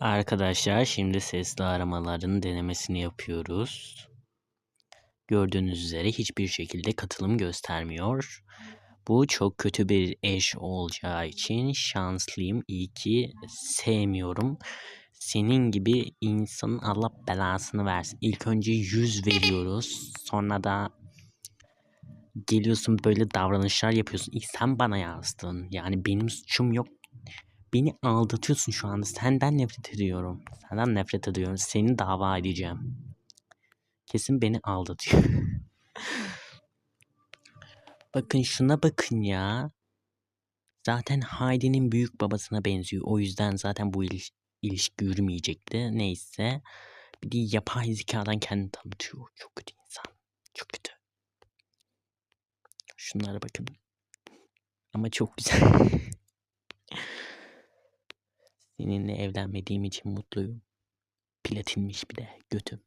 Arkadaşlar şimdi sesli aramaların denemesini yapıyoruz. Gördüğünüz üzere hiçbir şekilde katılım göstermiyor. Bu çok kötü bir eş olacağı için şanslıyım. İyi ki sevmiyorum. Senin gibi insanın Allah belasını versin. İlk önce yüz veriyoruz. Sonra da geliyorsun böyle davranışlar yapıyorsun. İlk sen bana yazdın. Yani benim suçum yok. Beni aldatıyorsun şu anda. Senden nefret ediyorum. Senden nefret ediyorum. Seni dava edeceğim. Kesin beni aldatıyor. bakın şuna bakın ya. Zaten Heidi'nin büyük babasına benziyor. O yüzden zaten bu iliş ilişki yürümeyecekti. Neyse. Bir de yapay zekadan kendini tanıtıyor. Çok kötü insan. Çok kötü. Şunlara bakın. Ama çok güzel. Seninle evlenmediğim için mutluyum. Platinmiş bir de götüm.